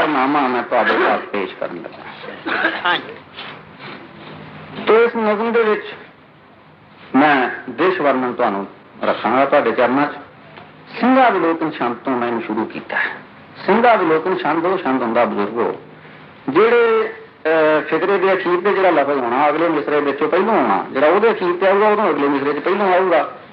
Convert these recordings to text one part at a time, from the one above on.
ਕਾਰਨਾਮਾ ਮੈਂ ਤੁਹਾਡੇ ਸਾਹਮਣੇ ਪੇਸ਼ ਕਰਨ ਲੱਗਾ ਤੇ ਇਸ ਨਜ਼ਮ ਦੇ ਵਿੱਚ ਮੈਂ ਦੇਸ਼ ਵਰਣਨ ਤੁਹਾਨੂੰ ਰੱਖਾਂਗਾ ਤੁਹਾਡੇ ਚਰਨਾਂ 'ਚ ਸਿੰਘਾ ਵਿਲੋਕਨ ਛੰਦ ਤੋਂ ਮੈਂ ਇਹਨੂੰ ਸ਼ੁਰੂ ਕੀਤਾ ਸਿੰਘਾ ਵਿਲੋਕਨ ਛੰਦ ਉਹ ਛੰਦ ਹੁੰਦਾ ਬਜ਼ੁਰਗੋ ਜਿਹੜੇ ਫਿਕਰੇ ਦੇ ਅਖੀਰ ਤੇ ਜਿਹੜਾ ਲਫ਼ਜ਼ ਹੋਣਾ ਅਗਲੇ ਮਿਸਰੇ ਵਿੱਚੋਂ ਪਹਿਲਾਂ ਆਉਣਾ ਜਿਹੜਾ ਉਹਦੇ ਅਖੀਰ ਤੇ ਆਊਗਾ ਉਦੋਂ ਅਗਲੇ ਮਿਸਰੇ 'ਚ ਪਹਿਲਾਂ ਆਊਗਾ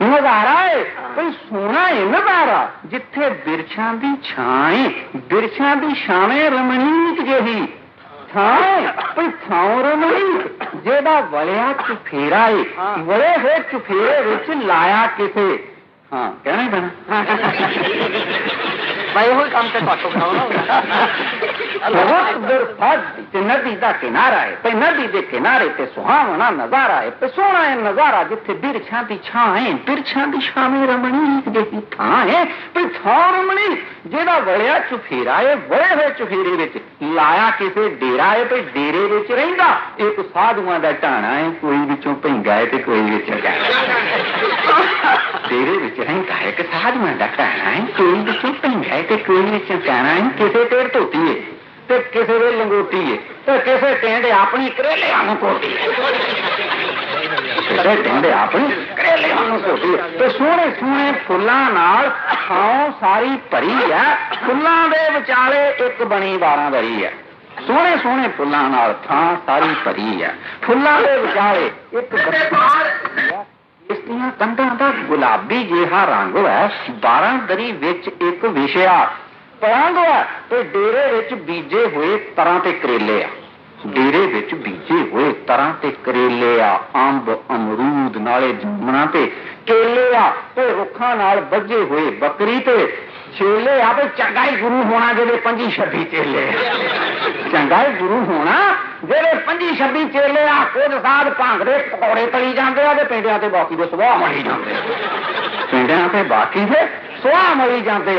نظارای تھان جایا چفیرا ہے چفیر لایا کسی ہاں کہنا پینا کام تو ندی کا کنارا ہے ندی کے کنارے پھر سواونا نظارا ہے سونا ہے نظارا جی تھو رمنی جایا چڑھیا ہوئے چفیری ڈیری وا سا ٹانا ہے کوئی بھی چاہا ہے کوئی ڈیری ہے کوئی کوئی کسی ڈیروتی ہے کسی دنگوٹی کریلے سونے ایک ہاں بنی بارہ دری ہے سونے سونے فلان ہاں ساری پری ہے فلانے کندھوں کا گلابی جہاں رنگ ہے بارہ دری وشیا ڈیری ہوئے ترہلے ہوئے امرود گرو ہونا جی چبی چیلے چنگا ہی گرو ہونا جیسے پنجی چھبی چیلے آ وہ ساتھے پکوڑے تڑ جاتا سوا مئی جانا سوا مئی ج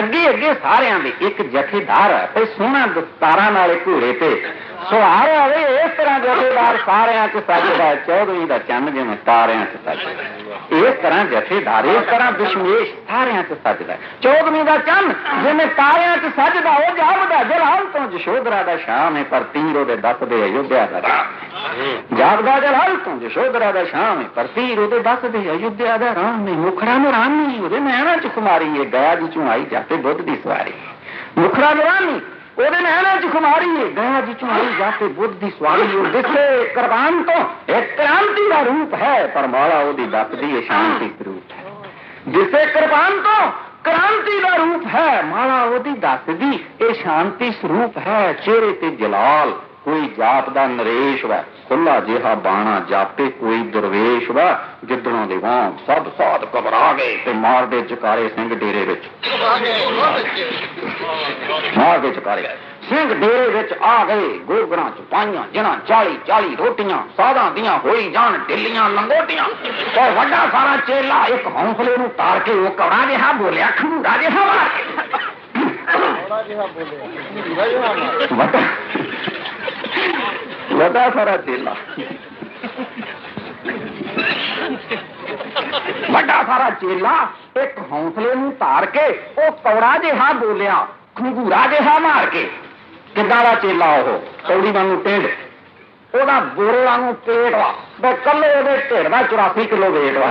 اگے اگے سارے ایک جتے دار بھائی سونا دستار والے گوڑے پہ سہارے والے اس طرح جتے دار سارا چاہتا ہے چودھری کا چند جی تارا چاہتا اس طرح جتے دار اس طرح دشمیش سارا چاہتا ہے چودھری کا چند جی تارا چاہتا وہ جاگتا جلال تو جشودرا کا شام ہے پر تیرو دے دس دے ایودھیا کا رام جاگتا جلال تو جشودرا کا شام ہے پر تیرو دے دس دے ایودھیا کا رام نہیں مکھڑا نو رام نہیں وہ نینا چماری ہے گیا جی چمائی جاتے بدھ کی سواری مکھڑا نو رام نہیں جسے کرپان تو کرانتی کا روپ ہے پر دس بھی شانتی ہے جسے تو کرانتی کا روپ ہے مالا وہی یہ شانتی سروپ ہے چہرے جلال ਕੋਈ ਜਾਤ ਦਾ ਨਰੇਸ਼ ਵਾ ਖੁੱਲਾ ਜਿਹਾ ਬਾਣਾ ਜਾਪੇ ਕੋਈ ਦਰਵੇਸ਼ ਵਾ ਗਿੱਦੜੋਂ ਦੇ ਵਾਂ ਸਭ ਸਾਧ ਘਬਰਾ ਗਏ ਤੇ ਦੇ ਚਕਾਰੇ ਸਿੰਘ ਡੇਰੇ ਵਿੱਚ ਦੇ ਚਕਾਰੇ ਸਿੰਘ ਡੇਰੇ ਵਿੱਚ ਆ ਗਏ ਗੋਗਣਾ ਚ ਪਾਈਆਂ ਜਿਨ੍ਹਾਂ 40 40 ਰੋਟੀਆਂ ਸਾਧਾਂ ਦੀਆਂ ਹੋਈ ਜਾਣ ਢਿੱਲੀਆਂ ਲੰਗੋਟੀਆਂ ਤੇ ਵੱਡਾ ਸਾਰਾ ਚੇਲਾ ਇੱਕ ਹੌਂਸਲੇ ਨੂੰ ਤਾਰ ਕੇ ਉਹ ਕੌੜਾ ਜਿਹਾ ਬੋਲਿਆ ਖੰਡਾ ਜਿਹਾ ਮਾਰ ਕੇ ਵੱਡਾ لگا سارا چیلا تار کے جہا بولیا کھنگورا جہا مار کے کدا کا چیلا وہ کوری وورٹ وا تو کلو ٹراسی کلو ویٹ وا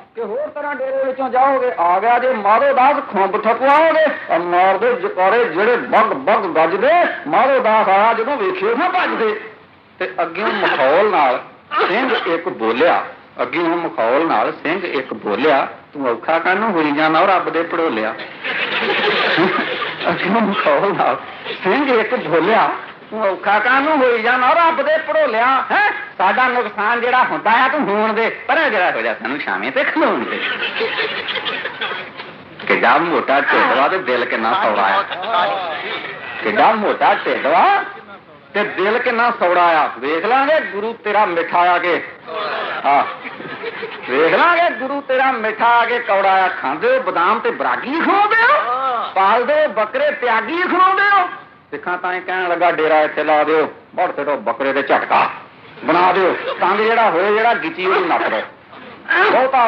ਕਿ ਹੋਰ ਤਰ੍ਹਾਂ ਡੇਰੇ ਵਿੱਚੋਂ ਜਾਓਗੇ ਆ ਗਿਆ ਜੇ ਮਾਰੋ ਦਾਸ ਖੰਭ ਠਕਵਾਓਗੇ ਔਰ ਮਾਰਦੇ ਜਕਾਰੇ ਜਿਹੜੇ ਬੱਗ ਬੱਗ ਗੱਜਦੇ ਮਾਰੋ ਦਾਸ ਆ ਜਦੋਂ ਵੇਖਿਓ ਨਾ ਭੱਜਦੇ ਤੇ ਅੱਗੇ ਮਖੌਲ ਨਾਲ ਸਿੰਘ ਇੱਕ ਬੋਲਿਆ ਅੱਗੇ ਉਹ ਮਖੌਲ ਨਾਲ ਸਿੰਘ ਇੱਕ ਬੋਲਿਆ ਤੂੰ ਔਖਾ ਕਾਹਨੂੰ ਹੋਈ ਜਾਣਾ ਰੱਬ ਦੇ ਪੜੋਲਿਆ ਅੱਗੇ ਮਖੌਲ ਨਾਲ ਸਿੰਘ ਇੱਕ ਬੋਲਿਆ ہوئی جان رب نقصان دل کھلے گرو تیرا میٹھا آ کے ویک لانگے گرو تیرا میٹھا آ کے کورڑا آیا کنگ بدم برگی خواہ دالد بکرے تیاگی خرو سکھا تح لگا ڈیرا اتنے لا دیو بکرے دے جھٹکا بنا دیو ہوئے جڑا دو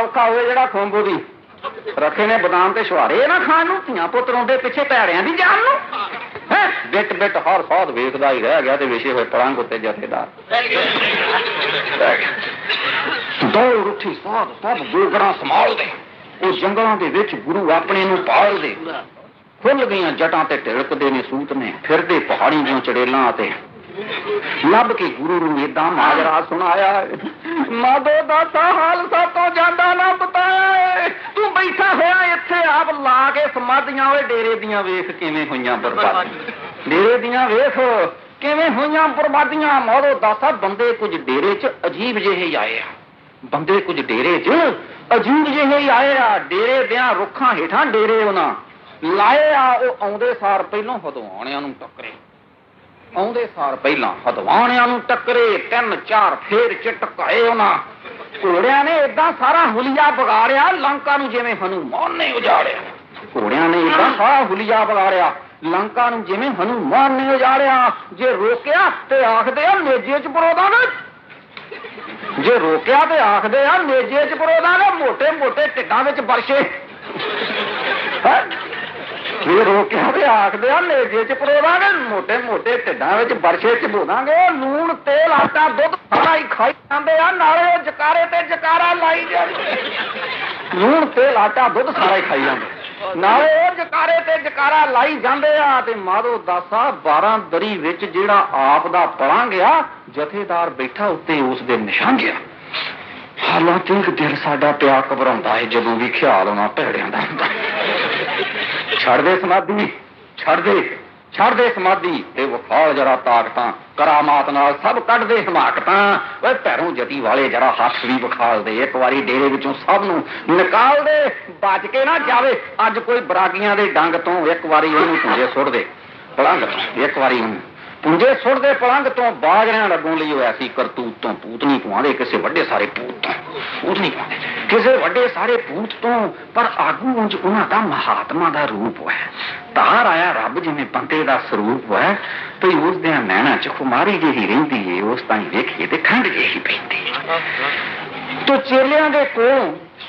بدامے جہت ویخ ویچے ہوئے پڑنگار وہ جنگل کے پال دے کھل گئی جٹا ٹھڑکتے سوت نے پھرتے پہاڑی دڑیلوں لب کے گرو روی سنا ڈیری ویخ کئی برباد ڈیری دیا ویخ کئی بربادیاں ما دسا بندے کچھ ڈیرے چیب جی آئے بندے کچھ ڈیری چ عیب جہی آئے آ ڈیری دیا روکھا ہٹان ڈیرے ہونا لائے آدے سال پہلو ہدو ٹکرے آدھے سارا سارا ہلیا وگاریا لنکا نومان نہیں اجاڑا جی روکیا تو آخر میجے چ پرو دان جی روکیا تو آخر آجے چولہا نہ موٹے موٹے ٹھیک برشے مارو دسا بارہ دریا آپاں گیا جتے دار بیٹھا نشان گیا دن پیا گبر ہے جدو بھی خیال ہونا پیڑ چھڑ دے سمادھی سمادھی چھڑ چھڑ دے دے تے وفا جرا طاقت کرامات نال سب کٹ دے پیروں جتی والے جرا ہاتھ بھی بخال دے ایک بار ڈیری نو نکال دے بچ کے نہ جاوے اج کوئی براگیاں دے ڈنگ تو ایک واری بار انجے سٹ دے پلنگ ایک واری پونجے پلنگ تو باجرہ لگوں لئے ہوا سی کرتوت پوت نہیں پوچھے سارے محنت خماری جی ریس تھی لکھ کے کنڈ جی پی تو چیلیاں پو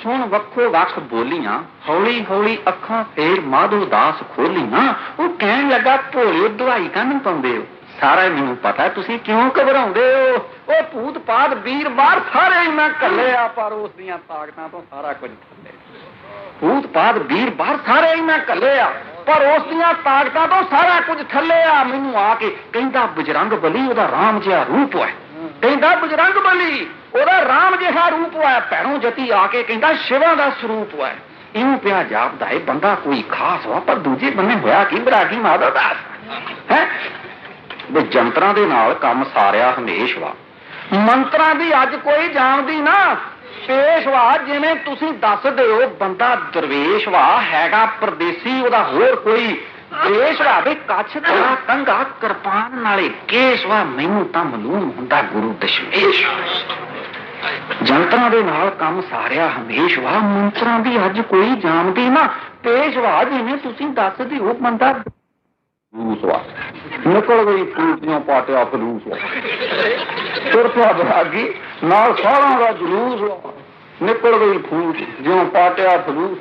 سکھو وق بولی ہولی ہوں اکاں پھر مادھو داس کھولیاں وہ کہیں لگا پول دھوئی کن پ سارے مجھے پتا کیوں گھبراؤت پایا بجرنگ بلی وہ روپئے بجرنگ بلی وہ رام جہا روپ ہوا پیروں جتی آ کے کہوپ ہوا ہے یہ پیا جاپ دے بندہ کوئی خاص ہوا پر دجے بندے ہوا کہ براڑی ما داس ہے جنترا ہمیش و گرو دشمش جنترا ہمیش و پیشوا جی دس دہشت وا ਨਿਕਲ ਗਈ ਪੂਤੀਆਂ ਪਾਟਿਆ ਫਲੂਸ ਫਿਰ ਪਿਆ ਬਰਾਗੀ ਨਾਲ ਸਾਰਾ ਦਾ ਜਲੂਸ ਨਿਕਲ ਗਈ ਫੂਟ ਜਿਉਂ ਪਾਟਿਆ ਫਲੂਸ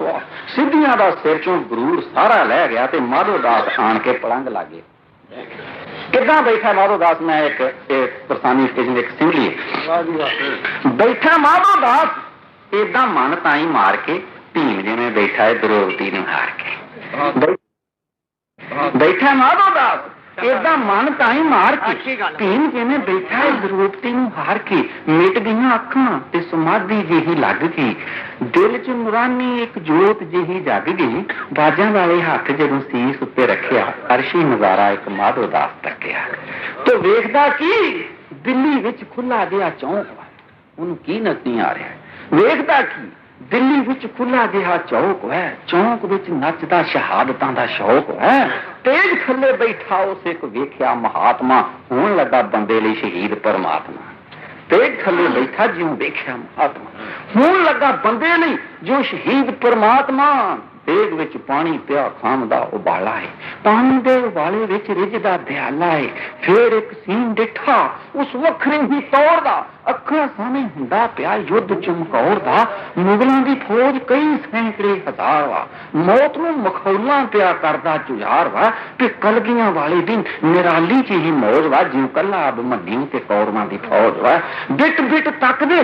ਸਿੱਧੀਆਂ ਦਾ ਸਿਰ ਚੋਂ ਗਰੂਰ ਸਾਰਾ ਲੈ ਗਿਆ ਤੇ ਮਾਧੋ ਦਾਸ ਆਣ ਕੇ ਪਲੰਗ ਲਾਗੇ ਕਿੱਦਾਂ ਬੈਠਾ ਮਾਧੋ ਦਾਸ ਮੈਂ ਇੱਕ ਇੱਕ ਪਰਸਾਨੀ ਸਟੇਜ ਦੇ ਇੱਕ ਸਿੰਗਲੀ ਬੈਠਾ ਮਾਧੋ ਦਾਸ ਇਦਾਂ ਮਨ ਤਾਂ ਹੀ ਮਾਰ ਕੇ ਭੀਮ ਜਿਵੇਂ ਬੈਠਾ ਹੈ ਦਰੋਪਦੀ ਨੂੰ ਹਾਰ ਕੇ ਬੈਠਾ ਮਾਧੋ ਦਾਸ ਇਹਦਾ ਮਨ ਤਾਂ ਹੀ ਮਾਰ ਕੇ ਭੀਮ ਕਿਵੇਂ ਬੈਠਾ ਰੂਪ ਤੇ ਨੂੰ ਹਾਰ ਕੇ ਮਿਟ ਗਈਆਂ ਅੱਖਾਂ ਤੇ ਸਮਾਧੀ ਜਿਹੀ ਲੱਗ ਗਈ ਦਿਲ 'ਚ ਨੂਰਾਨੀ ਇੱਕ ਜੋਤ ਜਿਹੀ ਜਾਗ ਗਈ ਬਾਜਾਂ ਵਾਲੇ ਹੱਥ ਜਦੋਂ ਸੀਸ ਉੱਤੇ ਰੱਖਿਆ ਅਰਸ਼ੀ ਨਜ਼ਾਰਾ ਇੱਕ ਮਾਧੋ ਦਾਸ ਤੱਕਿਆ ਤੋ ਵੇਖਦਾ ਕੀ ਦਿੱਲੀ ਵਿੱਚ ਖੁੱਲਾ ਗਿਆ ਚੌਂਕ ਉਹਨੂੰ ਕੀ ਨਤ ਨਹੀਂ ਆ ਰਿਹਾ ਵੇਖਦਾ ਕੀ ਦਿੱਲੀ ਵਿੱਚ ਖੁੱਲਾ ਜਿਹਾ ਚੌਕ ਹੈ ਚੌਕ ਵਿੱਚ ਨੱਚਦਾ ਸ਼ਹਾਦਤਾਂ ਦਾ ਸ਼ੌਕ ਹੈ ਤੇਜ ਥੱਲੇ ਬੈਠਾ ਉਸ ਇੱਕ ਵੇਖਿਆ ਮਹਾਤਮਾ ਹੋਣ ਲੱਗਾ ਬੰਦੇ ਲਈ ਸ਼ਹੀਦ ਪਰਮਾਤਮਾ ਤੇਜ ਥੱਲੇ ਬੈਠਾ ਜਿਉਂ ਵੇਖਿਆ ਮਹਾਤਮਾ ਹੋਣ ਲੱਗਾ ਬੰਦੇ ਲਈ ਜੋ ਸ਼ਹੀਦ ਪਰਮਾਤਮਾ ਦੇਗ ਵਿੱਚ ਪਾਣੀ ਪਿਆ ਖਾਮ ਦਾ ਉਬਾਲਾ ਹੈ ਪਾਣੀ ਦੇ ਉਬਾਲੇ ਵਿੱਚ ਰਿਜ ਦਾ ਧਿਆਲਾ ਹੈ ਫੇਰ ਇੱਕ ਸੀਨ ਡਿਠਾ ਉਸ ਵਖਰੇ ਹੀ ਤੌਰ ਦਾ ਅੱਖਾਂ ਸਾਹਮਣੇ ਹੁੰਦਾ ਪਿਆ ਯੁੱਧ ਚਮਕੌਰ ਦਾ ਮੁਗਲਾਂ ਦੀ ਫੌਜ ਕਈ ਸੈਂਕੜੇ ਹਜ਼ਾਰ ਵਾ ਮੌਤ ਨੂੰ ਮਖੌਲਾਂ ਪਿਆ ਕਰਦਾ ਚੁਝਾਰ ਵਾ ਕਿ ਕਲਗੀਆਂ ਵਾਲੇ ਦਿਨ ਨਿਰਾਲੀ ਜੀ ਹੀ ਮੌਜ ਵਾ ਜਿਉਂ ਕੱਲਾ ਅਬ ਮੰਨੀ ਤੇ ਕੌਰਵਾਂ ਦੀ ਫੌਜ ਵਾ ਬਿਟ ਬਿਟ ਤੱਕਦੇ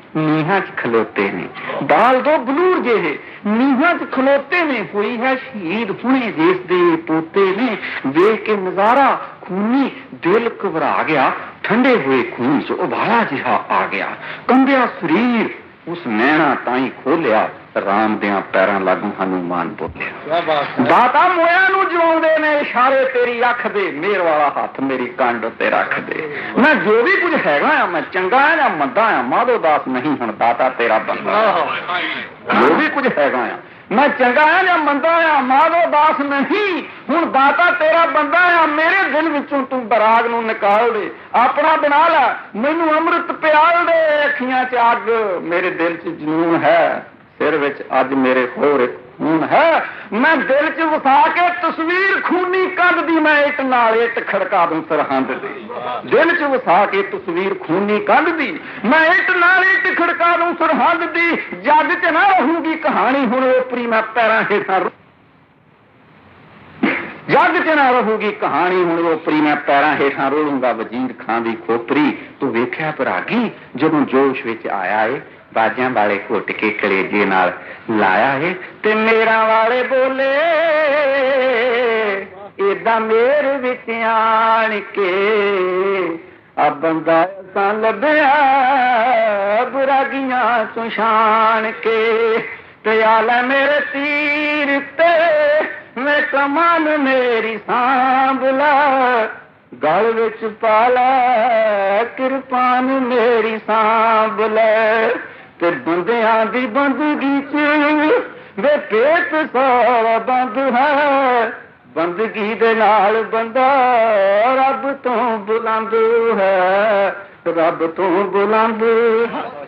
نیح چلوتے نے دال دو بلور جی نیح چلوتے نے کوئی ہے شہید ہونے دیس دے پوتے نے دیکھ کے نظارہ خونی دل گھبرا گیا ٹھنڈے ہوئے خون چالا جہا آ گیا کمبیا شریر اس نینا تائیں کھولیا ਰਾਮ ਦਿਆਂ ਪੈਰਾਂ ਲਾਗੂ ਹਨੂਮਾਨ ਬੋਲਿਆ ਦਾਤਾ ਮੋਇਆ ਨੂੰ ਜਿਉਂਦੇ ਨੇ ਇਸ਼ਾਰੇ ਤੇਰੀ ਅੱਖ ਦੇ ਮੇਰ ਵਾਲਾ ਹੱਥ ਮੇਰੀ ਕੰਡ ਤੇ ਰੱਖ ਦੇ ਮੈਂ ਜੋ ਵੀ ਕੁਝ ਹੈਗਾ ਆ ਮੈਂ ਚੰਗਾ ਆ ਜਾਂ ਮੰਦਾ ਆ ਮਾਧੋ ਦਾਸ ਨਹੀਂ ਹੁਣ ਦਾਤਾ ਤੇਰਾ ਬੰਦਾ ਜੋ ਵੀ ਕੁਝ ਹੈਗਾ ਆ ਮੈਂ ਚੰਗਾ ਆ ਜਾਂ ਮੰਦਾ ਆ ਮਾਧੋ ਦਾਸ ਨਹੀਂ ਹੁਣ ਦਾਤਾ ਤੇਰਾ ਬੰਦਾ ਆ ਮੇਰੇ ਦਿਲ ਵਿੱਚੋਂ ਤੂੰ ਬਰਾਗ ਨੂੰ ਨਿਕਾਲ ਦੇ ਆਪਣਾ ਬਣਾ ਲੈ ਮੈਨੂੰ ਅੰਮ੍ਰਿਤ ਪਿਆਲ ਦੇ ਅੱਖੀਆਂ 'ਚ ਅੱਗ ਮੇਰੇ ਦਿਲ 'ਚ ਜਨੂਨ ਹੈ ਸਿਰ ਵਿੱਚ ਅੱਜ ਮੇਰੇ ਹੋਰ ਹੁਣ ਹੈ ਮੈਂ ਦਿਲ 'ਚ ਵਸਾ ਕੇ ਤਸਵੀਰ ਖੂਨੀ ਕੰਧ ਦੀ ਮੈਂ ਇਟ ਨਾਲ ਇੱਟ ਖੜਕਾ ਦੂੰ ਸਰਹੰਦ ਦੀ ਦਿਲ 'ਚ ਵਸਾ ਕੇ ਤਸਵੀਰ ਖੂਨੀ ਕੰਧ ਦੀ ਮੈਂ ਇਟ ਨਾਲ ਇੱਟ ਖੜਕਾ ਦੂੰ ਸਰਹੰਦ ਦੀ ਜੱਗ 'ਚ ਨਾ ਰਹੂਗੀ ਕਹਾਣੀ ਹੁਣ ਉਪਰੀ ਮੈਂ ਪੈਰਾਂ ਹੇਠਾਂ ਜੱਗ 'ਚ ਨਾ ਰਹੂਗੀ ਕਹਾਣੀ ਹੁਣ ਉਪਰੀ ਮੈਂ ਪੈਰਾਂ ਹੇਠਾਂ ਰੋਲੂੰਗਾ ਵਜੀਰ ਖਾਂ ਦੀ ਖੋਪਰੀ ਤੂੰ ਵੇਖਿਆ ਪਰਾਗੀ ਜਦੋਂ ਜੋਸ਼ ਵਿੱਚ ਆਇਆ ਏ باجیاں والے کوٹ کے کریجی نال لایا میرا والے بولے ادا بھی آن کے بندہ پیا لا میرے تیر میں سان بلا گل پالا کرپان میری سان ب ل بندیا بندگی سارا بند ہے بندگی دال بندہ رب تو بلند ہے رب تو بلند